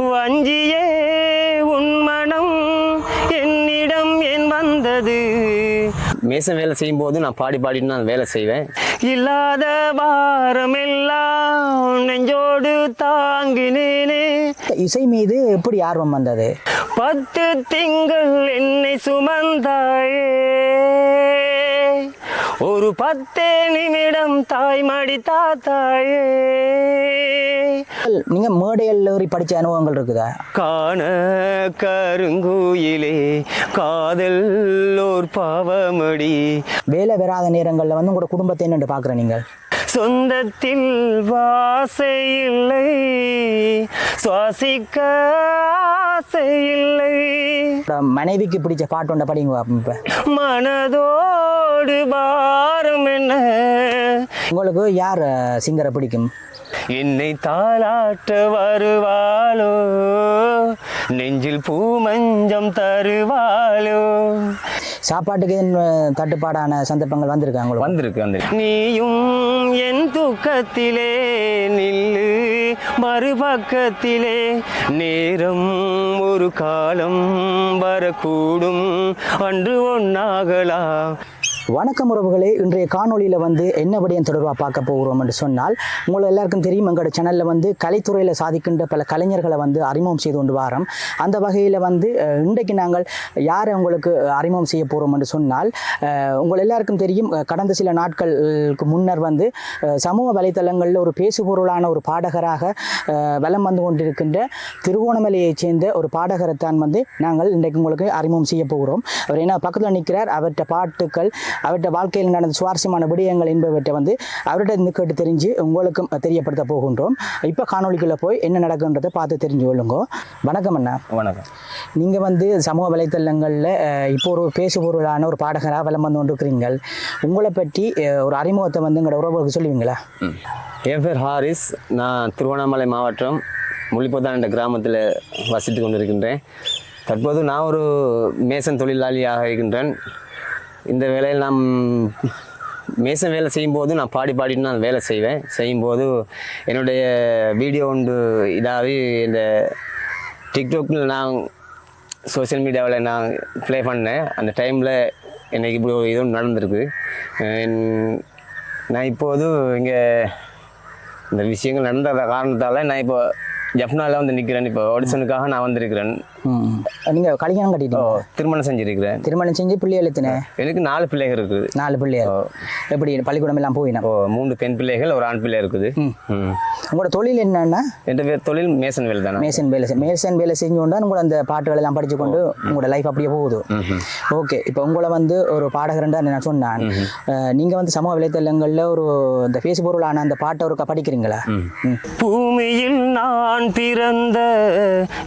வஞ்சியே உன் மனம் என்னிடம் ஏன் வந்தது? மேசன் வேலை செய்யும்போது நான் பாடி பாடிட்டு நான் வேலை செய்வேன். இல்லாத பாரமெல்லாம் நெஞ்சோடு தாங்கினேனே. இசை மீது எப்படி ஆர்வம் வந்தது? பத்து திங்கள் என்னை சுமந்தாயே. ஒரு பத்தே நிமிடம் தாய்மடி தாத்தாயே. நீங்க ஏறி படிச்ச அனுபவங்கள் இருக்குதா? காண கருங்குயிலே காதல் ஓர் பாவமடி. வேலை வராத நேரங்களில் வந்து உங்களோட குடும்பத்தை என்னென்று பார்க்குறேன் நீங்கள்? சொந்தத்தில் வாசை இல்லை சுவாசிக்க ஆசை இல்லை. மனைவிக்கு பிடிச்ச பாட்டு ஒன்றை படிங்க மனதோடு பாரம் என்ன? உங்களுக்கு யார் சிங்கரை பிடிக்கும்? என்னை தாளாட்ட வருவாளோ? நெஞ்சில் பூமஞ்சம் தருவாளோ? சாப்பாட்டுக்கு தட்டுப்பாடான சந்தர்ப்பங்கள் வந்திருக்கா உங்களுக்கு? வந்திருக்கு வந்திருக்கு. நீயும் என் துக்கத்திலே நில்லு மறுபக்கத்திலே நேரம் ஒரு காலம் வரக்கூடும். அன்று ஒன்னாகலாம் வணக்கம் உறவுகளே. இன்றைய காணொளியில் வந்து என்ன விடயம் தொடர்பாக பார்க்க போகிறோம் என்று சொன்னால் உங்களை எல்லாருக்கும் தெரியும் எங்களோட சேனலில் வந்து கலைத்துறையில் சாதிக்கின்ற பல கலைஞர்களை வந்து அறிமுகம் செய்து கொண்டு வாரம். அந்த வகையில் வந்து இன்றைக்கு நாங்கள் யாரை உங்களுக்கு அறிமுகம் செய்ய போகிறோம் என்று சொன்னால் உங்கள் எல்லாருக்கும் தெரியும் கடந்த சில நாட்களுக்கு முன்னர் வந்து சமூக வலைத்தளங்களில் ஒரு பேசுபொருளான ஒரு பாடகராக வலம் வந்து கொண்டிருக்கின்ற திருகோணமலையைச் சேர்ந்த ஒரு பாடகரைத்தான் வந்து நாங்கள் இன்றைக்கு உங்களுக்கு அறிமுகம் செய்ய போகிறோம். அவர் என்ன பக்கத்தில் நிற்கிறார் அவர்கிட்ட பாட்டுக்கள் அவர்கிட்ட வாழ்க்கையில் நடந்த சுவாரஸ்யமான விடயங்கள் என்பவற்றை வந்து அவர்கிட்ட இருந்து கேட்டு தெரிஞ்சு உங்களுக்கும் தெரியப்படுத்த போகின்றோம். இப்போ காணொளிக்குள்ளே போய் என்ன நடக்குன்றதை பார்த்து தெரிஞ்சு கொள்ளுங்க. வணக்கம் அண்ணா. வணக்கம். நீங்கள் வந்து சமூக வலைத்தளங்களில் இப்போ ஒரு பேசுபொருளான ஒரு பாடகராக வலம் வந்து கொண்டிருக்கிறீங்கள் உங்களை பற்றி ஒரு அறிமுகத்தை வந்து எங்களோட உறவுகளுக்கு சொல்லுவீங்களா. என் பேர் ஹாரிஸ். நான் திருவண்ணாமலை மாவட்டம் முள்ளிப்போதான் என்ற கிராமத்தில் வசித்து கொண்டிருக்கின்றேன். தற்போது நான் ஒரு மேசன் தொழிலாளியாக இருக்கின்றேன். இந்த வேலையில் நாம் மேசன் வேலை செய்யும்போது நான் பாடி பாடிட்டு நான் வேலை செய்வேன். செய்யும்போது என்னுடைய வீடியோ ஒன்று இதாகி இந்த டிக்டாக்கில் நான் சோஷியல் மீடியாவில் நான் ப்ளே பண்ணேன். அந்த டைமில் எனக்கு இப்படி ஒரு இதுவும் நடந்திருக்கு. நான் இப்போது இங்கே இந்த விஷயங்கள் நடந்த காரணத்தால் நான் இப்போ ஜப்னாவில் வந்து நிற்கிறேன் இப்போ ஆடிஷனுக்காக நான் வந்திருக்கிறேன். ம். நீங்கள் கல்யாணம் கட்டிட்டீங்க. திருமணம் செஞ்சிருக்கிறேன். திருமணம் செஞ்சு பிள்ளைகள் எத்தனை எனக்கு நாலு பிள்ளைகள் இருக்குது. நாலு பிள்ளைகள். எப்படி பள்ளிக்கூடம் எல்லாம் போயினா ஓ மூணு பெண் பிள்ளைகள் ஒரு ஆண் பிள்ளை இருக்குது. உங்களோட தொழில் என்னன்னா? என் பேர் தொழில் மேசன் வேலை தானே? மேசன் வேலை மேசன் வேலை செஞ்சு கொண்டு உங்களோட அந்த பாட்டுகள் எல்லாம் படிச்சு கொண்டு உங்களோட லைஃப் அப்படியே போகுது. ஓகே இப்போ உங்களை வந்து ஒரு பாடகர்ன்றா நான் சொன்னான். நீங்க வந்து சமூக வலைத்தளங்கள்ல ஒரு இந்த பேசுபொருளான அந்த பாட்டை ஒருக்கா படிக்கிறீங்களா. பூமியில் நான் பிறந்த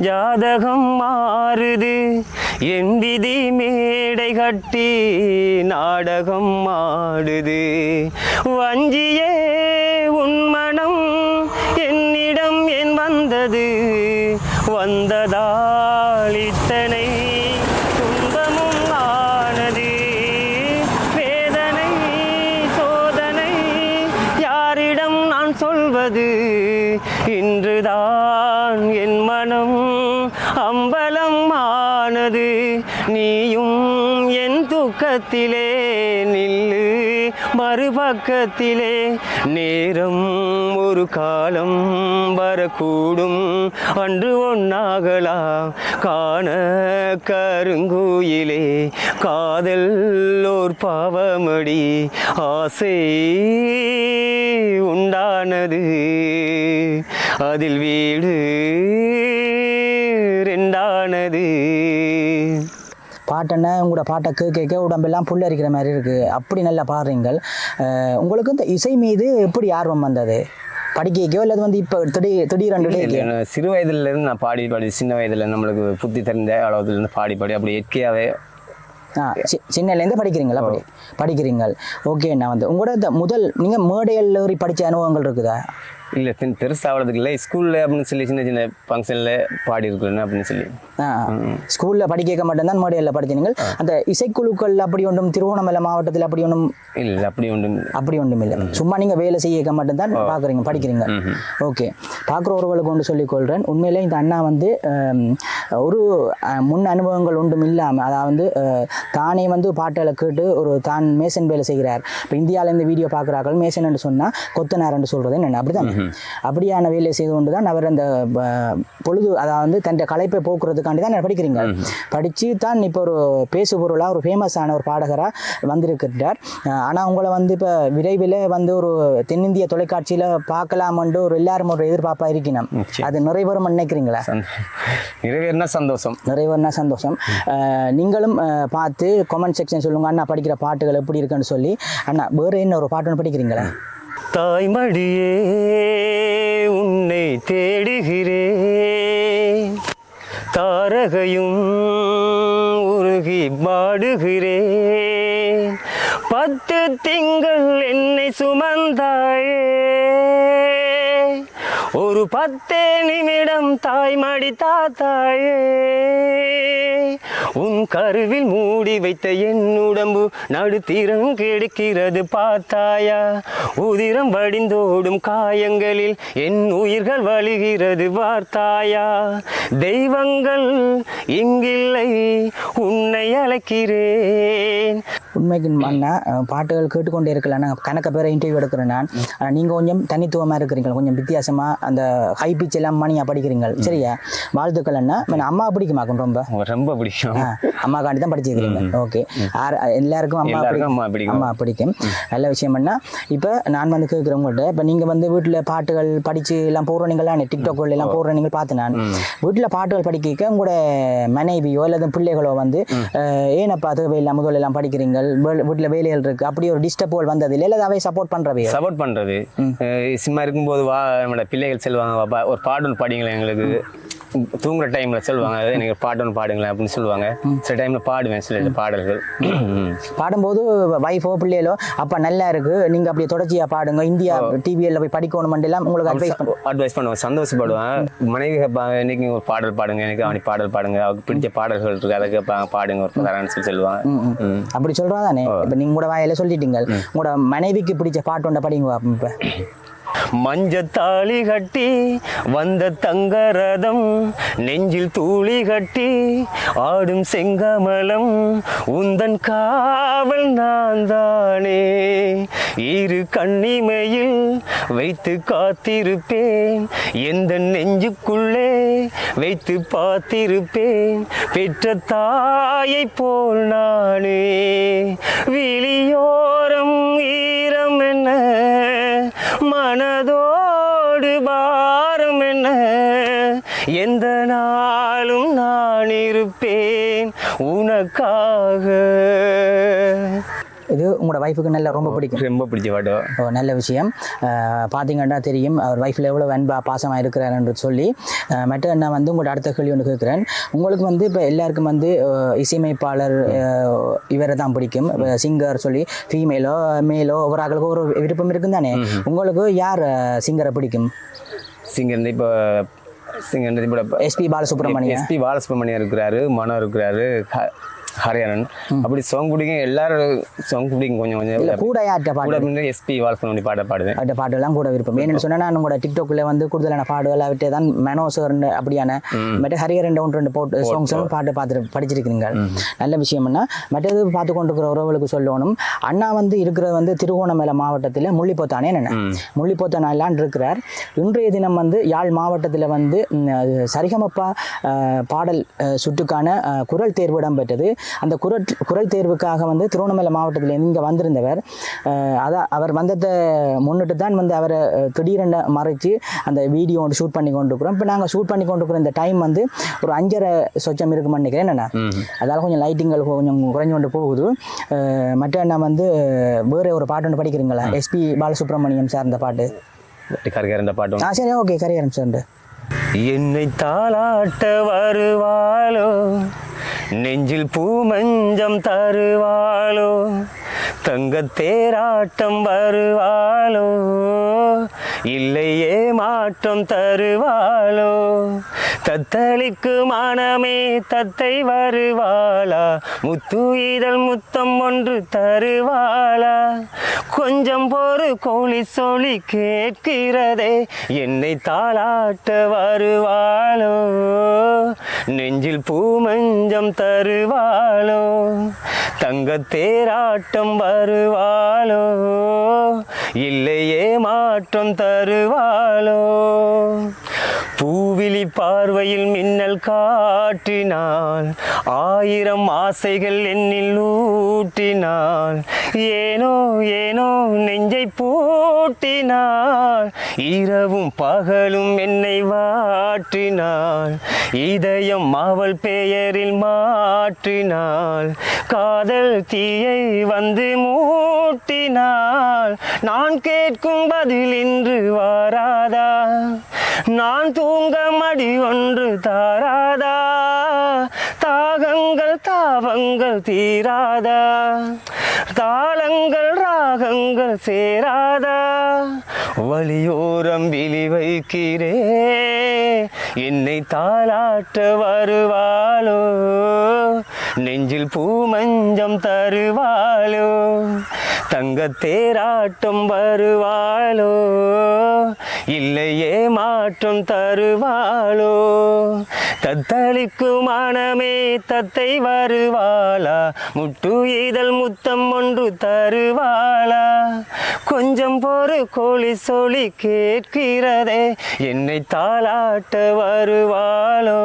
ஜாதகம் மாறுது. என் விதி மேடை கட்டி நாடகம் ஆடுது. வஞ்சியே உன்மனம் என்னிடம் என் வந்தது? வந்ததா பக்கத்திலே நில்லு மறுபக்கத்திலே நேரம் ஒரு காலம் வரக்கூடும். அன்று ஒன்னாகலாம் காண கருங்குயிலே காதல் ஓர் பாவமடி ஆசை உண்டானது. அதில் வீடு பாட்டென்ன உங்களோட பாட்டை கேட்க உடம்பெல்லாம் புல்லரிக்கிற மாதிரி இருக்கு. அப்படி நல்லா பாடுறீங்கள். உங்களுக்கு இந்த இசை மீது எப்படி ஆர்வம் வந்தது? படிக்கைக்கோ அல்லது வந்து இப்போ திடீர் நான் சிறு வயதிலிருந்து நான் பாடி பாடி சின்ன வயதில் நம்மளுக்கு புத்தி தெரிந்த அளவுலேருந்து பாடி பாடி அப்படி இயற்கையாகவே ஆ சி- சின்னலேருந்து படிக்கிறீங்களா அப்படி? படிக்கிறீங்கள். ஓகே நான் வந்து உங்களோட இந்த முதல் நீங்கள் மேடையில் ஏறி படித்த அனுபவங்கள் இருக்குதா? இல்லை தென் பெருசாகிறதுக்கு இல்லை. ஸ்கூலில் அப்படின்னு சொல்லி சின்ன சின்ன ஃபங்க்ஷனில் பாடி இருக்கிறேன் அப்படின்னு சொல்லி. ஸ்கூலில் படிக்க மட்டும்தான் மாடியில் படிச்சீங்க அந்த இசைக்குழுக்கள் அப்படி ஒன்றும் திருவண்ணாமலை மாவட்டத்தில் அப்படி ஒன்றும் இல்லை அப்படி ஒன்றும் அப்படி ஒன்றும் இல்லை. சும்மா நீங்கள் வேலை செய்ய மட்டும்தான் பார்க்குறீங்க படிக்கிறீங்க. ஓகே. பார்க்குறவர்களுக்கு ஒன்று சொல்லிக்கொள்கிறேன் உண்மையிலே இந்த அண்ணா வந்து ஒரு முன் அனுபவங்கள் ஒன்றும் இல்லாமல் அதாவது அஹ், தானே வந்து பாட்டலை கேட்டு ஒரு தான் மேசன் வேலை செய்கிறார். இப்போ இந்தியாவில் இந்த வீடியோ பார்க்குறார்கள். மேசன் என்று சொன்னால் கொத்தனார் என்று சொல்கிறது என்ன அப்படிதான் அப்படியான வேலையை செய்து கொண்டு தான் அவர் அந்த பொழுது அதாவது தன் களைப்பை போக்குறதுக்காண்டி தான் படிக்கிறீங்க? படித்து தான் இப்போ ஒரு பேசு பொருளாக ஒரு ஃபேமஸான ஒரு பாடகராக வந்திருக்கிறார். ஆனால் உங்களை வந்து இப்போ விரைவில் வந்து ஒரு தென்னிந்திய தொலைக்காட்சியில் பார்க்கலாமன்ட்டு ஒரு எல்லாரும் ஒரு எதிர்பார்ப்பா இருக்கணும். அது நிறைவேறும் நினைக்கிறீங்களா? சந்தோ- நிறைவேறினா சந்தோஷம்? நிறைவேறினா சந்தோஷம். நீங்களும் பார்த்து கமெண்ட் செக்ஷன் சொல்லுங்க. அண்ணா படிக்கிற பாட்டுகள் எப்படி இருக்குன்னு சொல்லி. அண்ணா வேறு என்ன ஒரு பாட்டுன்னு படிக்கிறீங்களா? தாய்மடியே உன்னை தேடுகிறேன். தாரகையும் உருகி பாடுகிறேன். பத்து திங்கள் என்னை சுமந்தாயே. ஒரு பத்தே நிமிடம் தாய்மாடி தாத்தாயே. உன் கருவில் மூடி வைத்த என் உடம்பு நடுத்திரம் கிடைக்கிறது பார்த்தாயா. உதிரம் வடிந்தோடும் காயங்களில் என் உயிர்கள் வழிகிறது வார்த்தாயா தெய்வங்கள் இங்கில்லை உன்னை அழைக்கிறேன். உண்மைக்கு அண்ணா பாட்டுகள் கேட்டுக்கொண்டே இருக்கலாம். நான் கணக்க பேரை இன்டர்வியூ எடுக்கிறேன் நான். நீங்கள் கொஞ்சம் தனித்துவமாக இருக்கிறீங்க கொஞ்சம் வித்தியாசமாக அந்த ஹை பிச் எல்லாம் மணியாக படிக்கிறீங்க சரியா? வாழ்த்துக்கள் நான் அம்மா பிடிக்குமாக்கும் ரொம்ப. ரொம்ப பிடிக்கும். ஆ, அம்மாக்காண்டி தான் படிச்சிருக்கிறீங்க ஓகே. ஆர் எல்லாருக்கும் அம்மா. அம்மா பிடிக்கும். அம்மா பிடிக்கும். நல்ல விஷயம் என்ன இப்போ நான் வந்து கேட்குறேன் உங்கள்கிட்ட இப்போ நீங்கள் வந்து வீட்டில் பாட்டுகள் படித்து எல்லாம் போடுறீங்களா டிக்டாக் எல்லாம் போடுறீங்க பார்த்து நான் வீட்டில் பாட்டுகள் படிக்க உங்களோட மனைவியோ அல்லது பிள்ளைகளோ வந்து ஏனப்பா தேவையில்லாம் முதல்ல எல்லாம் படிக்கிறீங்க வீட்டில் வேலைகள் இருக்கு. அப்படி ஒரு டிஸ்டர்புகள் வந்தது இல்லை? இல்லை அவை சப்போர்ட் பண்ணுறவே சப்போர்ட் பண்ணுறது சும்மா இருக்கும்போது வா நம்மளோட பிள்ளைகள் செல்வாங்க. "வாப்பா, ஒரு ஒன்று பாடிங்களேன் எங்களுக்கு. தூங்குற டைம்ல சொல்லுவாங்க எனக்கு ஒன்று பாடுங்களேன் அப்படின்னு சொல்லுவாங்க. சில டைம்ல பாடுவேன் சில பாடல்கள். பாடும்போது வைஃபோ பிள்ளைகளோ அப்பா நல்லா இருக்கு. நீங்க அப்படியே தொடர்ச்சியா பாடுங்க. இந்தியா டிவியில் போய் படிக்கணும் எல்லாம் உங்களுக்கு அட்வைஸ் அட்வைஸ் பண்ணுவேன் சந்தோஷப்படுவேன். மனைவி கேட்பாங்க இன்னைக்கு ஒரு பாடல் பாடுங்க எனக்கு அவனி பாடல் பாடுங்க. அவருக்கு பிடிச்ச பாடல்கள் இருக்கு. அதை கேட்பாங்க. பாடுங்க ஒரு தரான்னு சொல்லி சொல்லுவாங்க. அப்படி சொல்றா தானே இப்போ நீங்க கூட வாயில சொல்லிட்டீங்க உங்களோட மனைவிக்கு பிடிச்ச பாட்டு ஒன்றை படிங்க இப்போ மஞ்சத்தாளி கட்டி வந்த தங்கரதம் நெஞ்சில் தூளி கட்டி ஆடும் செங்கமலம் உந்தன் காவல் நான் தானே இரு கண்ணிமையில் வைத்து காத்திருப்பேன் எந்த நெஞ்சுக்குள்ளே வைத்து பார்த்திருப்பேன் பெற்ற தாயை போல் நானே. விழியோரம் ஈரம் என்ன? மனதோடு பாரம் என்ன? எந்த நாளும் நான் இருப்பேன் உனக்காக. இது உங்களோட வைஃபுக்கு நல்லா ரொம்ப பிடிக்கும். ரொம்ப பிடிச்ச பாட்டு. ஓ, நல்ல விஷயம். பார்த்தீங்கன்னா தெரியும் அவர் வைஃபில் எவ்வளோ அன்பா பாசமாக இருக்கிறார் என்று சொல்லி. மற்ற நான் வந்து உங்களோட அடுத்த கேள்வி ஒன்று கேட்குறேன். உங்களுக்கு வந்து இப்போ எல்லாருக்கும் வந்து இசையமைப்பாளர் இவரை தான் பிடிக்கும். சிங்கர் சொல்லி ஃபீமேலோ மேலோ ஒவ்வொரு ஆளுக்கும் ஒரு விருப்பம் இருக்கும் தானே உங்களுக்கு யார் சிங்கரை பிடிக்கும்? சிங்கர் இப்போ singer SP Balasubramaniam SP Balasubramaniam இருக்கிறாரு மனோ இருக்கிறாரு ஹரியானன் அப்படி சாங் பிடிக்கும் எல்லாரும் சாங் பிடிக்கும் கொஞ்சம் இல்லை கொஞ்சம் கூட யார்கிட்ட பாட்டு கூட எஸ்பி பாலசுப்ரமணியம் பாட பாடுவேன். அந்த பாட்டுலாம் கூட விருப்பம். ஏன்னு சொன்னால் நான் உங்களோட டிக்டாக்ல வந்து கூடுதலான பாடுகள் விட்டு தான் மெனோ சார் அப்படியான மற்ற ரெண்டு ஒன்று ரெண்டு போட்டு சாங்ஸ் பாட்டு பார்த்துட்டு படிச்சிருக்கிறீங்க நல்ல விஷயம்னா மற்றது பார்த்து கொண்டிருக்கிற உறவுகளுக்கு சொல்லணும். அண்ணா வந்து இருக்கிறது வந்து திருகோணமலை மாவட்டத்தில் முள்ளிப்போத்தானே என்ன முள்ளிப்போத்தானாலான் இருக்கிறார். இன்றைய தினம் வந்து யாழ் மாவட்டத்தில் வந்து சரிகமப்பா பாடல் சுட்டுக்கான குரல் தேர்வு இடம்பெற்றது. அந்த குரல் குரல் தேர்வுக்காக வந்து திருவண்ணாமலை மாவட்டத்தில் இங்கே வந்திருந்தவர். அதான் அவர் வந்ததை முன்னிட்டு தான் வந்து அவரை திடீரென மறைச்சு அந்த வீடியோ ஒன்று ஷூட் பண்ணி கொண்டிருக்கிறோம். இப்போ நாங்கள் ஷூட் பண்ணி கொண்டிருக்கிற இந்த டைம் வந்து ஒரு அஞ்சரை சொச்சம் இருக்குன்னு நினைக்கிறேன். என்னென்ன அதால் கொஞ்சம் லைட்டிங்கள் கொஞ்சம் குறைஞ்சு கொண்டு போகுது. மற்ற நான் வந்து வேறு ஒரு பாட்டு ஒன்று படிக்கிறீங்களா? எஸ்பி பாலசுப்ரமணியம் சார் இந்த பாட்டு இந்த பாட்டும் ஆ சரி ஓகே கரியரம் சார் என்னை தாளாட்ட வருவாளோ? நெஞ்சில் பூமஞ்சம் தருவாளோ? தங்கத்தேராட்டம் வருவாளோ? இல்லையே மாற்றம் தருவாளோ? தத்தளிக்கு மனமே தத்தை வருவாளா? முத்து இதழ் முத்தம் ஒன்று தருவாளா? கொஞ்சம் போரு கோழி சொல்லி கேட்கிறதே என்னை தாளாட்ட வருவாளோ? நெஞ்சில் பூமஞ்சம் தருவாளோ? தங்கத்தேராட்டம் வருவாளோ? இல்லையே மாற்றம் தருவாளோ? பூவிழி பார்வையில் மின்னல் காட்டினாள் ஆயிரம் ஆசைகள் என்னில் ஊட்டினாள் ஏனோ ஏனோ நெஞ்சை பூட்டினாள் இரவும் பகலும் என்னை வாட்டினாள் இதயம் அவள் பெயரில் மாற்றினாள் காதல் தீயை வந்து மூட்டினாள் நான் கேட்கும் பதில் இன்று வாராதா? நான் தூங்க மடி ஒன்று தாராதா. தாகங்கள் தாபங்கள் தீராதா. தாளங்கள் ராகங்கள் சேராதா. வழியோரம் விழி வைக்கிறே. என்னை தாளாட்ட வருவாளோ? நெஞ்சில் பூமஞ்சம் தருவாளோ? தங்கத் தேராட்டம் வருவாளோ? இல்லையே மாற்றம் தருவாளோ? தத்தளிக்கும் மனமே தத்தை வருவாளா? முட்டு இதழ் முத்தம் ஒன்று தருவாளா? கொஞ்சம் பொறு கோழி சொலி கேட்கிறதே என்னை தாளாட்ட வருவாளோ?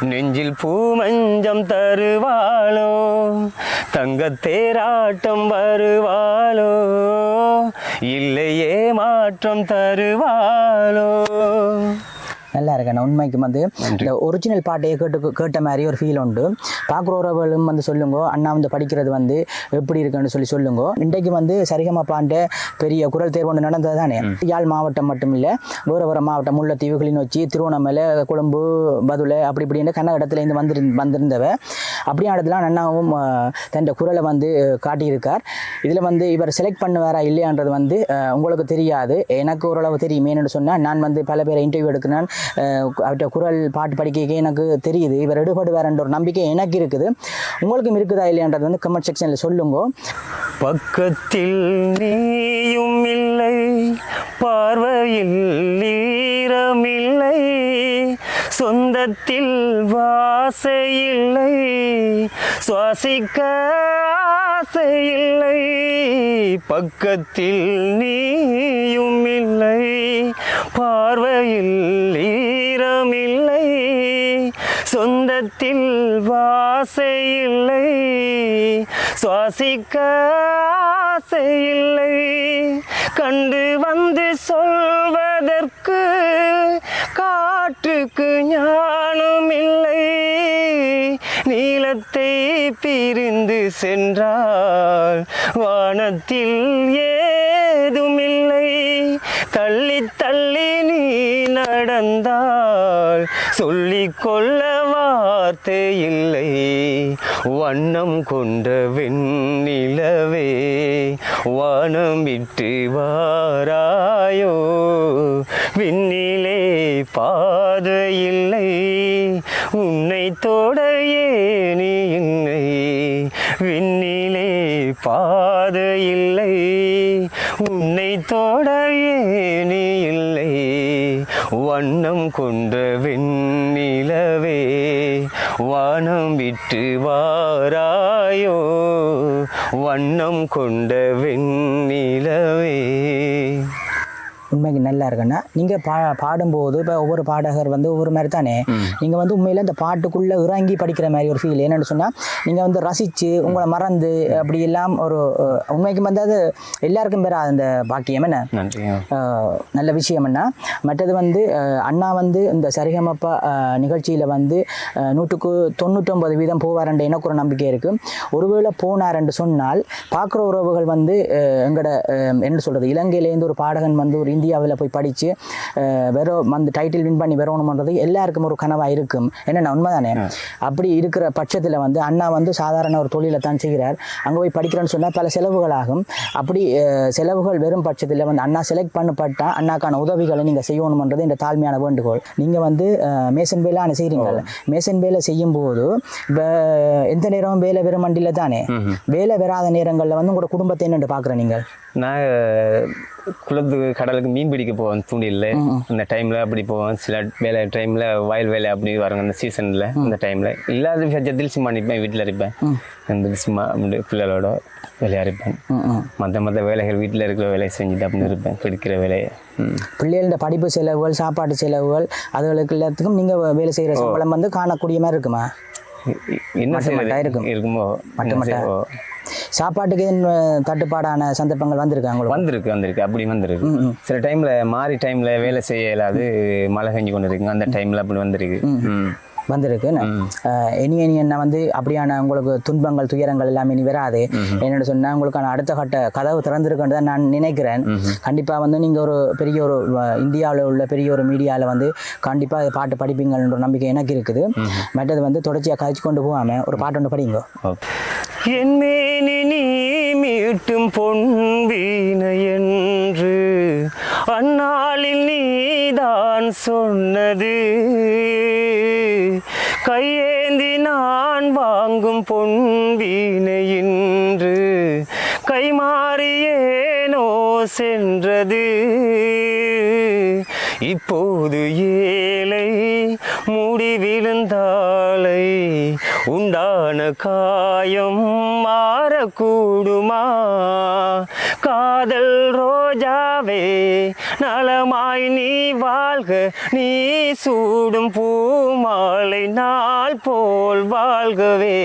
நெஞ்சில் பூமஞ்சம் தருவாளோ? தங்கத் தேராட்டம் வருவாளோ? இல்லையே மாற்றம் தருவாளோ? நல்லா இருக்கேன் உண்மைக்கு வந்து இந்த ஒரிஜினல் பாட்டையே கேட்டு கேட்ட மாதிரி ஒரு ஃபீல் உண்டு. பார்க்குறவர்களும் வந்து சொல்லுங்க அண்ணா வந்து படிக்கிறது வந்து எப்படி இருக்குன்னு சொல்லி சொல்லுங்க. இன்றைக்கு வந்து சரிகமா பாண்ட பெரிய குரல் தேர்வு ஒன்று நடந்தது தானே யாழ் மாவட்டம் மட்டும் இல்லை வேறு வேறு மாவட்டம் முல்லைத்தீவு கிளிநொச்சி திருவண்ணாமலை கொழும்பு பதுளை அப்படி இப்படின்னு கன்னடத்துலேருந்து வந்துரு வந்திருந்தவ. அப்படியான இடத்துல அண்ணாவும் தன் குரலை வந்து காட்டியிருக்கார். இதில் வந்து இவர் செலக்ட் பண்ணுவாரா இல்லையான்றது வந்து உங்களுக்கு தெரியாது. எனக்கு ஓரளவு தெரியும் ஏன்னு சொன்னால் நான் வந்து பல பேரை இன்டர்வியூ எடுக்கிறேன். அவற்றை அவர்கிட்ட குரல் பாட்டு படிக்க எனக்கு தெரியுது. இவர் எடுபடுவார்ன்ற ஒரு நம்பிக்கை எனக்கு இருக்குது. உங்களுக்கும் இருக்குதா இல்லையான்றது வந்து கமெண்ட் செக்ஷனில் சொல்லுங்க. பக்கத்தில் நீயும் இல்லை பார்வையில் ஈரமில்லை சொந்தத்தில் வாசையில்லை சுவாசிக்க இல்லை பக்கத்தில் நீயும் இல்லை. பார்வையில் ஈரமில்லை. சொந்தத்தில் வாசையில்லை சுவாசிக்க ஆசையில்லை கண்டு வந்து சொல்வதற்கு காற்றுக்கு ஞானம் இல்லை. நீளத்தை பிரிந்து சென்றால் வானத்தில் ஏதுமில்லை. தள்ளி தள்ளி வந்தாள். சொல்லிக்கொள்ள வார்த்தை இல்லை. வண்ணம் கொண்ட வெண்ணிலவே வானம் விட்டு வாராயோ. விண்ணிலே பாதையில்லை. உன்னை தொடையே நீ இல்லை விண்ணிலே பாதையில்லை. உன்னை தொட வண்ணம் கொண்ட வெண்ணிலவே வானம் விட்டு வாராயோ வண்ணம் கொண்ட வெண்ணிலவே. உண்மைக்கு நல்லா இருக்குன்னா நீங்கள் பா பாடும்போது இப்போ ஒவ்வொரு பாடகர் வந்து ஒவ்வொரு மாதிரி தானே? நீங்கள் வந்து உண்மையில் இந்த பாட்டுக்குள்ளே இறங்கி படிக்கிற மாதிரி ஒரு ஃபீல் என்னென்னு சொன்னால் நீங்கள் வந்து ரசித்து உங்களை மறந்து அப்படி எல்லாம் ஒரு உண்மைக்கு வந்து அது எல்லாருக்கும் பெற அந்த பாக்கியம் என்ன? நல்ல விஷயம் என்ன? மற்றது வந்து அண்ணா வந்து இந்த சரிகமப்பா நிகழ்ச்சியில் வந்து நூற்றுக்கு தொண்ணூற்றொம்பது வீதம் போவார்ன்ற எனக்கு ஒரு நம்பிக்கை இருக்குது ஒருவேளை போனார் என்று சொன்னால் பார்க்குற உறவுகள் வந்து எங்களோட என்ன சொல்கிறது இலங்கையிலேருந்து ஒரு பாடகன் வந்து ஒரு இந்தியா இந்தியாவில் போய் படித்து வெறும் அந்த டைட்டில் வின் பண்ணி வரணுமன்றது எல்லாருக்கும் ஒரு கனவாக இருக்கும். என்னென்ன உண்மைதானே? அப்படி இருக்கிற பட்சத்தில் வந்து அண்ணா வந்து சாதாரண ஒரு தொழிலை தான் செய்கிறார். அங்கே போய் படிக்கிறேன்னு சொன்னால் பல செலவுகள் ஆகும் அப்படி செலவுகள் வெறும் பட்சத்தில் வந்து அண்ணா செலக்ட் பண்ணப்பட்டா அண்ணாக்கான உதவிகளை நீங்கள் செய்யணுமன்றது இந்த தாழ்மையான வேண்டுகோள். நீங்கள் வந்து மேசன் வேலை அண்ணா செய்கிறீங்கல்ல மேசன் வேலை செய்யும்போது இப்போ எந்த நேரமும் வேலை வெறும் மண்டியில் தானே? வேலை வராத நேரங்களில் வந்து உங்களோட குடும்பத்தை என்னென்று பார்க்குற நீங்கள்? நான் குளத்துக்கு கடலுக்கு மீன் பிடிக்க போவேன் தூண்டில்ல. அந்த டைமில் அப்படி போவேன் சில வேலை டைமில் வயல் வேலை அப்படி வருங்க அந்த சீசனில் அந்த டைமில் இல்லாத பட்சத்தில் சும்மா நிற்பேன் வீட்டில் இருப்பேன். அந்த சும்மா அப்படி பிள்ளைகளோட ம் மற்ற மற்ற வேலைகள் வீட்டில் இருக்கிற வேலையை செஞ்சுட்டு அப்படின்னு இருப்பேன். பிடிக்கிற வேலையை. பிள்ளைகளோட படிப்பு செலவுகள் சாப்பாட்டு செலவுகள் அதுகளுக்கு எல்லாத்துக்கும் நீங்கள் வேலை செய்கிற சம்பளம் வந்து காணக்கூடிய மாதிரி இருக்குமா? என்ன செய்யறது? இருக்கும். மட்டா. சாப்பாட்டுக்கு தட்டுப்பாடான சந்தர்ப்பங்கள் வந்திருக்காங்களோ? வந்திருக்கு வந்திருக்கு. அப்படி வந்திருக்கு. சில டைம்ல மாறி டைம்ல வேலை செய்ய இயலாது மழை பெஞ்சு கொண்டு இருக்குங்க அந்த டைம்ல அப்படி வந்திருக்கு. வந்திருக்கு. இனி இனி என்ன வந்து அப்படியான உங்களுக்கு துன்பங்கள் துயரங்கள் எல்லாமே இனி வராது. என்னோட சொன்னால் உங்களுக்கான அடுத்த கட்ட கதவு திறந்திருக்குன்னு தான் நான் நினைக்கிறேன். கண்டிப்பாக வந்து நீங்கள் ஒரு பெரிய ஒரு இந்தியாவில் உள்ள பெரிய ஒரு மீடியாவில் வந்து கண்டிப்பாக பாட்டு படிப்பீங்கன்ற ஒரு நம்பிக்கை எனக்கு இருக்குது. மற்றது வந்து தொடர்ச்சியாக கழிச்சு கொண்டு போகாமல் ஒரு பாட்டு ஒன்று படிங்க. என் மேனி நீ மீட்டும் பொன் வீணை என்று அந்நாளில் நீதான் சொன்னது. கையேந்தி நான் வாங்கும் பொன் வீணை என்று கைமாறியேனோ சென்றது. இப்போது ஏழை மூடி விழுந்தாளை உண்டான காயம் மாறக்கூடுமா? காதல் ரோஜாவே நலமாய் நீ வாழ்க நீ சூடும் பூமாலை நாள் போல் வாழ்கவே.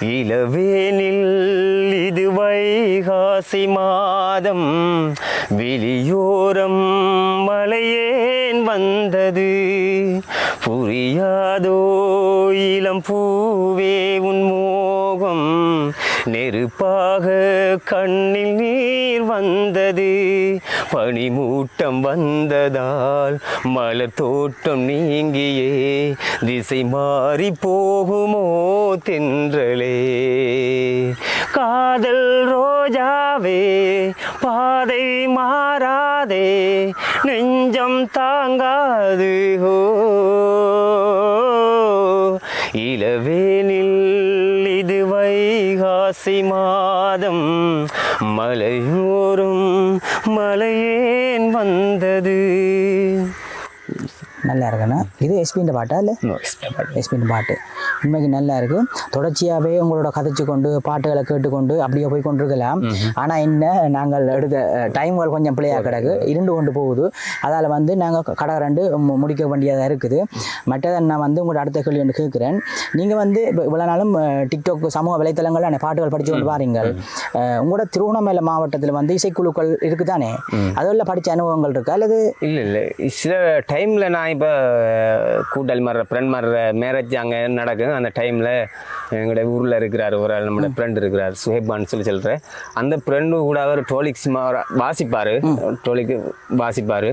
இளவேனில் இது வைகாசி மாதம் வெளியோரம் மலை ஏன் வந்தது? புரியாதோ இளம் பூவே உன் மோகம். நெருப்பாக கண்ணில் நீர் வந்தது. பனிமூட்டம் வந்ததால் மலர் தோட்டம் நீங்கியே. திசை மாறி போகுமோ தென்றலே. காதல் ரோஜாவே பாதை மாறாதே. நெஞ்ச நெஞ்சம் தாங்காது ஹோ. இளவேனில் இது வைகாசி மாதம். மலையோரும் மலையேன் வந்தது. நல்லா இருக்கணும். இது எஸ்பின்ற பாட்டா இல்லை? எஸ்பின் பாட்டு. உண்மைக்கு நல்லா இருக்கு. தொடர்ச்சியாகவே உங்களோட கதைச்சு கொண்டு பாட்டுகளை கேட்டுக்கொண்டு அப்படியே போய் கொண்டிருக்கலாம். ஆனால் என்ன நாங்கள் எடுத்த டைம்கள் கொஞ்சம் பிள்ளையாக கிடக்கு. இருண்டு கொண்டு போகுது. அதால் வந்து நாங்கள் கடை ரெண்டு முடிக்க வேண்டியதாக இருக்குது. மற்றதை நான் வந்து உங்களோட அடுத்த கேள்வி ஒன்று கேட்குறேன். நீங்கள் வந்து இப்போ இவ்வளோ நாளும் டிக்டாக் சமூக வலைத்தளங்கள்ல அந்த பாட்டுகள் படித்து கொண்டு வாரீங்கள். அஹ், உங்களோட திருவண்ணாமலை மாவட்டத்தில் வந்து இசைக்குழுக்கள் இருக்குதானே? அதில் படித்த அனுபவங்கள் இருக்கா? அல்லது இல்லை இல்லை. சில டைமில் நான் இப்போ கூட்டாளி மாறுற ஃப்ரெண்ட் மாறுற மேரேஜ் அங்கே நடக்கும் அந்த டைமில் எங்களுடைய ஊரில் இருக்கிறார் ஒரு ஆள் நம்மளோட ஃப்ரெண்ட் இருக்கிறார் சுஹேப்பான்னு சொல்லி சொல்கிறேன் அந்த ஃப்ரெண்டு கூட அவர் டோலிக் சிம்மா வாசிப்பார். டோலிக்கு வாசிப்பார்.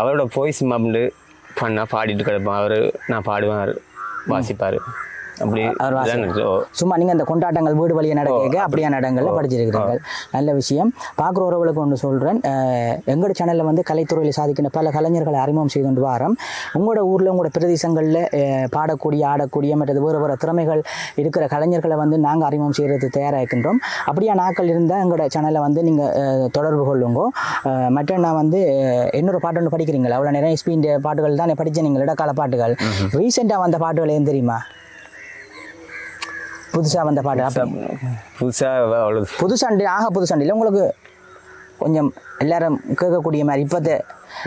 அவரோட போய் சிம்மா அப்படின்ட்டு பண்ணா பாடிட்டு கிடப்பான் அவர் நான் பாடுவேன் வாசிப்பார். சும்மா நீங்கள் அந்த கொண்டாட்டங்கள் வீடு வழியாக நடக்க அப்படியான இடங்களில் படிச்சிருக்கிறீர்கள். நல்ல விஷயம். பார்க்குற உறவுகளுக்கு ஒன்று சொல்கிறேன் எங்களோட சேனலில் வந்து கலைத்துறையில் சாதிக்கின்ற பல கலைஞர்களை அறிமுகம் செய்து கொண்டு வாரம். உங்களோட ஊரில் உங்களோட பிரதேசங்களில் பாடக்கூடிய ஆடக்கூடிய மற்றது வேறு வேறு திறமைகள் இருக்கிற கலைஞர்களை வந்து நாங்கள் அறிமுகம் செய்கிறது தயாராக இருக்கின்றோம் அப்படியா நாட்கள் இருந்தால் எங்களோட சேனலை வந்து நீங்கள் தொடர்பு கொள்ளுங்க. மற்ற நான் வந்து இன்னொரு பாட்டு ஒன்று படிக்கிறீங்களா? அவ்வளோ நேரம் எஸ்பியின் பாட்டுகள் தானே படித்த நீங்கள் இடக்கால பாட்டுகள். ரீசெண்டாக வந்த பாட்டுகள் எதுவும் தெரியுமா? புதுசாக வந்த பாட்டு. அப்ப புதுசாக அவ்வளோ புதுசாண்டி ஆக புதுசாண்டியில் உங்களுக்கு கொஞ்சம் எல்லாரும் கேட்கக்கூடிய மாதிரி இப்போத்த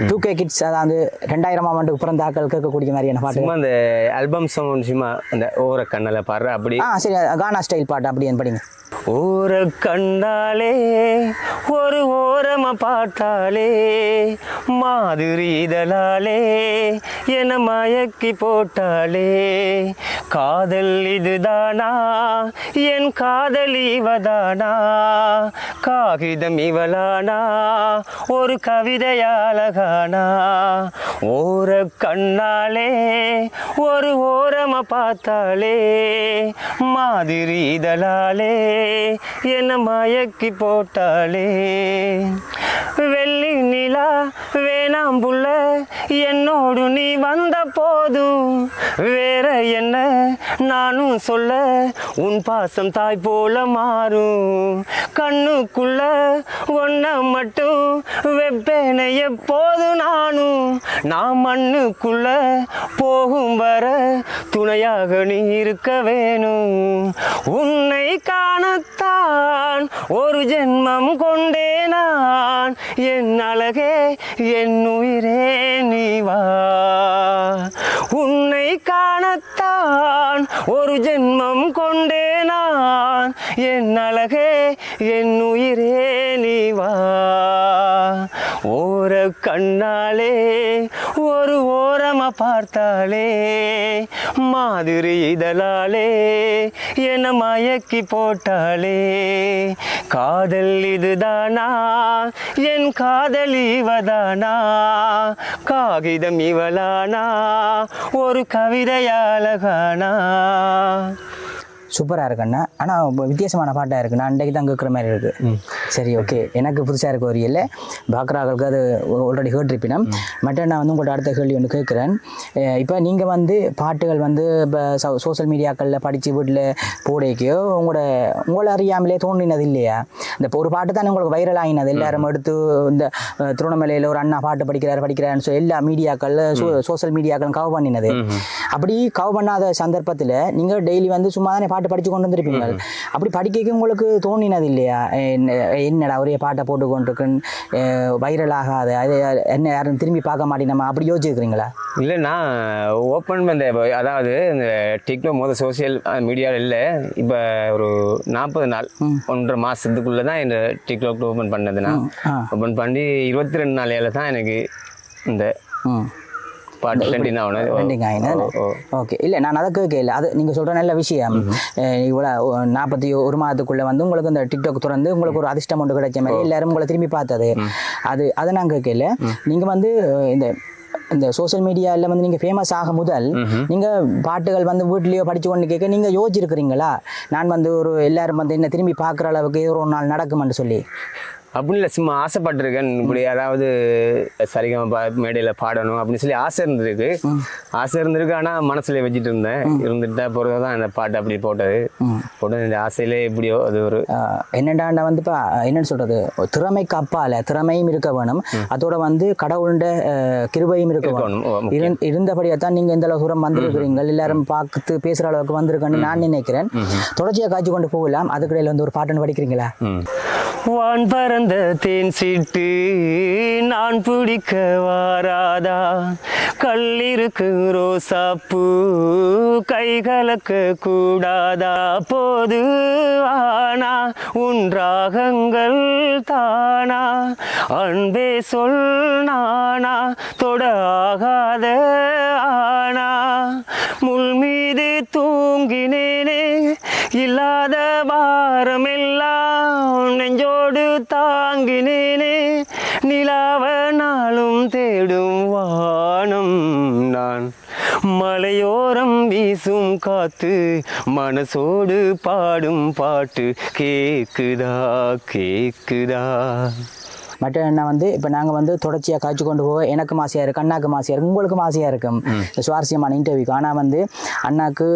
டூ கே கிட்ஸ் அதாவது ரெண்டாயிரமாம் ஆண்டுக்கு பிறந்த ஆட்கள் கேட்கக்கூடிய மாதிரியான பாட்டு. சும்மா அந்த ஆல்பம் சாங் சும்மா அந்த ஓர கண்ணில் பாடுற அப்படி ஆ சரி கானா ஸ்டைல் பாட்டு அப்படி படிங்க. ஊர கண்டாலே ஒரு ஓரமா பார்த்தாலே மாதிரி இதழாலே என மயக்கி போட்டாலே காதல் இதுதானா? என் காதல் இவதானா? காகிதம் இவளானா? ஒரு கவிதையாலகானா ஓர கண்ணாலே ஒரு ஓரமா பார்த்தாலே மாதிரி இதழாலே என்ன மயக்கி போட்டாளே. வெள்ளி நிலா வேணாம் புள்ள என்னோடு நீ வந்த போதும் வேற என்ன நானும் சொல்ல உன் பாசம் தாய் போல மாறும். கண்ணுக்குள்ள ஒன்ன மட்டும் வெப்பேன எப்போது நானும். நான் மண்ணுக்குள்ள போகும் வர துணையாக நீ இருக்க வேணும். உன்னை காண காணத்தான் ஒரு ஜென்மம் கொண்டே நான். என் அழகே என் உயிரே நீவா உன்னை காணத்தான். ஒரு ஜென்மம் கொண்டே நான். என் அழகே என் உயிரே நீவா ஓர கண்ணாலே ஒரு ஓரமா பார்த்தாலே மாதிரி இதழாலே என மயக்கி போட்டாலே காதல் இதுதானா? என் காதல் இவதானா? காகிதம் இவளானா? ஒரு கவிதையாளகானா சூப்பராக இருக்குண்ணா ஆனால் வித்தியாசமான பாட்டாக இருக்கு. நான் அன்றைக்கு தான் கேட்குற மாதிரி இருக்கு. சரி ஓகே. எனக்கு புதுசாக இருக்க ஒரு இல்லை பார்க்குறாங்களுக்கு அது ஆல்ரெடி கேட்டிருப்பினம் மற்ற நான் வந்து உங்கள்ட்ட அடுத்த கேள்வி ஒன்று கேட்குறேன். இப்போ நீங்கள் வந்து பாட்டுகள் வந்து இப்போ சோஷியல் மீடியாக்களில் படித்து வீட்டில் போடைக்கோ உங்களோட உங்களை அறியாமலே தோன்றினது இல்லையா? இந்த இப்போ ஒரு பாட்டு தானே உங்களுக்கு வைரல் ஆகினது எல்லாரும் எடுத்து இந்த திருவண்ணாமலையில் ஒரு அண்ணா பாட்டு படிக்கிறார் படிக்கிறாருன்னு சொல்லி எல்லா மீடியாக்கள் சோஷியல் மீடியாக்களும் கவர் பண்ணினது. அப்படி கவர் பண்ணாத சந்தர்ப்பத்தில் நீங்கள் டெய்லி வந்து சும்மா தானே பாட்டு படித்து கொண்டு வந்திருப்பீங்க அப்படி படிக்க உங்களுக்கு தோணினது இல்லையா என்ன- என்னடா ஒரே பாட்டை போட்டு கொண்டிருக்குன்னு வைரல் ஆகாத அது என்ன யாரும் திரும்பி பார்க்க மாட்டேங்க அப்படி யோசிச்சிருக்கிறீங்களா? இல்லை நான் ஓப்பன் இப்போ அதாவது இந்த டிக்டாக் மொதல் சோசியல் மீடியாவில் இல்லை. இப்போ ஒரு நாற்பது நாள் ஒன்றரை மாதத்துக்குள்ளே தான் இந்த டிக்டாக் ஓப்பன் பண்ணது நான் ஆ. ஓப்பன் பண்ணி இருபத்தி ரெண்டு நாளையில தான் எனக்கு இந்த ஓகே இல்லை நான் அதை கேட்கல அது நீங்கள் சொல்கிற நல்ல விஷயம். இவ்வளோ நாற்பத்தி ஒரு மாதத்துக்குள்ளே வந்து உங்களுக்கு இந்த டிக்டாக் திறந்து உங்களுக்கு ஒரு அதிர்ஷ்டம் ஒன்று கிடைச்ச மாதிரி எல்லாரும் உங்களை திரும்பி பார்த்தது. அது அதை நான் கேட்கல நீங்கள் வந்து இந்த இந்த சோஷியல் மீடியாவில் வந்து நீங்கள் ஃபேமஸ் ஆக முதல் நீங்கள் பாட்டுகள் வந்து வீட்லேயோ படித்து கொண்டு கேட்க நீங்கள் யோசிச்சிருக்கிறீங்களா? நான் வந்து ஒரு எல்லாரும் வந்து என்ன திரும்பி பார்க்குற அளவுக்கு ஒரு நாள் நடக்குமென்னு சொல்லி. அப்படின்னு இல்லை சும்மா ஆசைப்பட்டிருக்கேன். இப்படி யாராவது சரிகம பா மேடையில் பாடணும் அப்படின்னு சொல்லி ஆசை இருந்திருக்கு. ஆசை இருந்திருக்கு ஆனால் மனசுல வச்சுட்டு இருந்தேன். இருந்துட்டு பிறகு தான் இந்த பாட்டு அப்படி போட்டது. போட்டது இந்த ஆசையிலே எப்படியோ அது ஒரு என்னடாண்டா வந்து இப்போ என்னன்னு சொல்றது? திறமைக்கு அப்பால திறமையும் இருக்க வேணும். அதோட வந்து கடவுளுடைய கிருபையும் இருக்க வேணும். இருந்- இருந்தபடியா தான் நீங்க எந்த அளவுக்கு தூரம் வந்திருக்கிறீங்க. எல்லாரும் பார்த்து பேசுற அளவுக்கு வந்திருக்கேன்னு நான் நினைக்கிறேன். தொடர்ச்சியா காய்ச்சி கொண்டு போகலாம். அதுக்கிடையில வந்து ஒரு பாட்டுன்னு படிக்கிறீங்களா. வான் பறந்த தேன் சீட்டு நான் பிடிக்க வாராதா? கல்லிருக்கு ரோசாப்பூ கை கலக்க கூடாதா? போது ஆனா உன் ராகங்கள் தானா? அன்பே சொல் நானா தொட ஆகாத ஆனா? முள் மீது தூங்கினேனே இல்லாத வாரமெல்லாம் நெஞ்சோடு தாங்கினேனே. நிலாவ நாளும் தேடும் வானம் நான். மலையோரம் வீசும் காத்து மனசோடு பாடும் பாட்டு கேக்குதா கேக்குதா. மற்ற என்ன வந்து இப்போ நாங்கள் வந்து தொடர்ச்சியாக காய்ச்சி கொண்டு போக எனக்கும் ஆசையாக இருக்கும் அண்ணாக்கும் ஆசையாக இருக்கும் உங்களுக்கும் ஆசையாக இருக்கும் சுவாரஸ்யமான இன்டர்வியூக்கு ஆனால் வந்து அண்ணாக்கு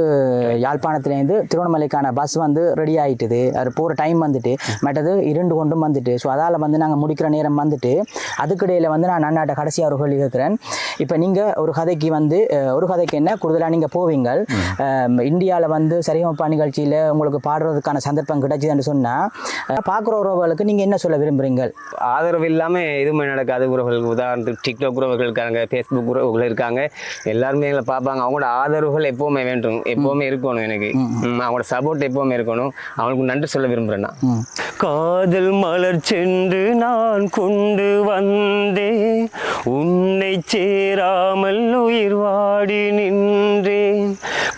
யாழ்ப்பாணத்துலேருந்து திருவண்ணாமலைக்கான பஸ் வந்து ரெடி ஆயிட்டுது. அது போகிற டைம் வந்துட்டு மற்றது இரண்டு கொண்டும் வந்துட்டு. ஸோ அதால் வந்து நாங்கள் முடிக்கிற நேரம் வந்துட்டு அதுக்கிடையில் வந்து நான் அண்ணாட்ட கடைசியாக ஒரு கேள்வி கேட்குறேன் இப்போ நீங்கள் ஒரு கதைக்கு வந்து ஒரு கதைக்கு என்ன கூடுதலாக நீங்கள் போவீங்க இந்தியாவில் வந்து சரிகமப்பா நிகழ்ச்சியில் உங்களுக்கு பாடுறதுக்கான சந்தர்ப்பம் கிடைச்சதுன்னு சொன்னால் பார்க்குற உறவுகளுக்கு நீங்கள் என்ன சொல்ல விரும்புகிறீங்க ஆதரவு ஆதரவு இல்லாமல் எதுவுமே நடக்காது. உறவுகள் உதாரணத்துக்கு டிக்டாக் உறவுகள் இருக்காங்க ஃபேஸ்புக் உறவுகள் இருக்காங்க. எல்லாருமே எங்களை பார்ப்பாங்க. அவங்களோட ஆதரவுகள் எப்போவுமே வேண்டும். எப்போவுமே இருக்கணும் எனக்கு. அவங்களோட சப்போர்ட் எப்போவுமே இருக்கணும். அவங்களுக்கு நன்றி சொல்ல விரும்புகிறேன் நான். காதல் மலர் சென்று நான் கொண்டு வந்தேன். உன்னை சேராமல் உயிர் வாடி நின்றேன்.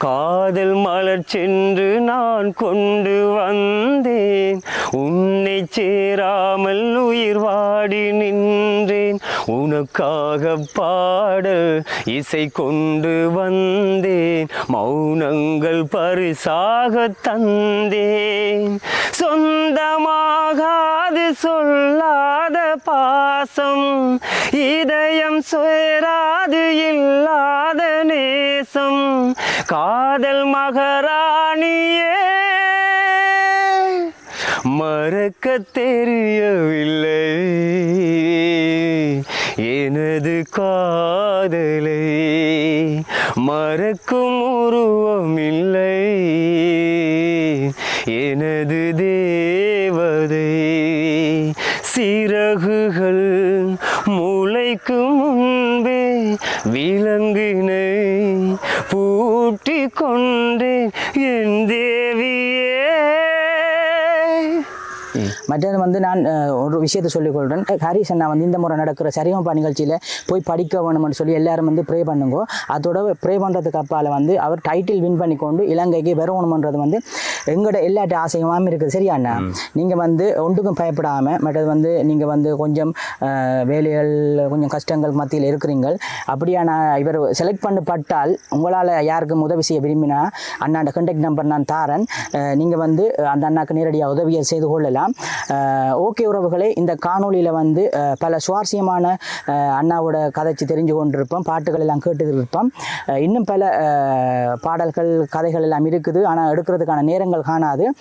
காதல் மலர் சென்று நான் கொண்டு வந்தேன். உன்னை சேராமல் உயிர் பாடி நின்றேன். உனக்காக பாட இசை கொண்டு வந்தேன். மௌனங்கள் பரிசாக தந்தேன். சொந்தமாகாது சொல்லாத பாசம். இதயம் சேராது இல்லாத நேசம். காதல் மகராணியே மறக்க தெரியவில்லை. எனது காதலை மறக்கும் உருவம் இல்லை. எனது தேவதை சிறகுகள் முளைக்கும் முன்பே விலங்கினை பூட்டி கொண்டேன் என் மற்றது வந்து நான் ஒரு விஷயத்தை சொல்லிக்கொள்கிறேன் கொள்கிறேன் அண்ணா வந்து இந்த முறை நடக்கிற சரிகமபா நிகழ்ச்சியில் போய் படிக்க வேணும்னு சொல்லி எல்லாரும் வந்து ப்ரே பண்ணுங்க. அதோட ப்ரே பண்ணுறதுக்கு அப்பால் வந்து அவர் டைட்டில் வின் பண்ணி கொண்டு இலங்கைக்கு வரணுமன்றது வந்து எங்களோட எல்லாட்ட ஆசையுமாம் இருக்குது. சரியா அண்ணா? நீங்கள் வந்து ஒன்றுக்கும் பயப்படாமல் மற்றது வந்து நீங்கள் வந்து கொஞ்சம் வேலைகள் கொஞ்சம் கஷ்டங்கள் மத்தியில் இருக்கிறீங்க அப்படியா நான் இவர் செலக்ட் பண்ணப்பட்டால் உங்களால் யாருக்கும் உதவி செய்ய விரும்பினா அண்ணாண்ட கண்டெக்ட் நம்பர் நான் தாரேன். நீங்கள் வந்து அந்த அண்ணாக்கு நேரடியாக உதவியை செய்து கொள்ளலாம். ஓகே உறவுகளே இந்த காணொளியில் வந்து பல சுவாரஸ்யமான அண்ணாவோட கதைச்சு தெரிஞ்சு கொண்டிருப்போம். பாட்டுகள் எல்லாம் கேட்டுக்கிட்டு இருப்போம். இன்னும் பல பாடல்கள் கதைகள் எல்லாம் இருக்குது. ஆனால் எடுக்கிறதுக்கான நேரங்கள் காணாது.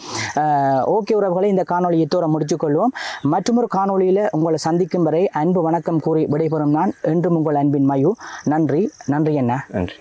ஓகே உறவுகளை இந்த காணொளியை தூர முடிச்சுக்கொள்வோம் மற்றொரு காணொளியில் உங்களை சந்திக்கும் வரை அன்பு வணக்கம் கூறி விடைபெறும் நான் என்றும் உங்கள் அன்பின் மயு. நன்றி நன்றி என்ன நன்றி.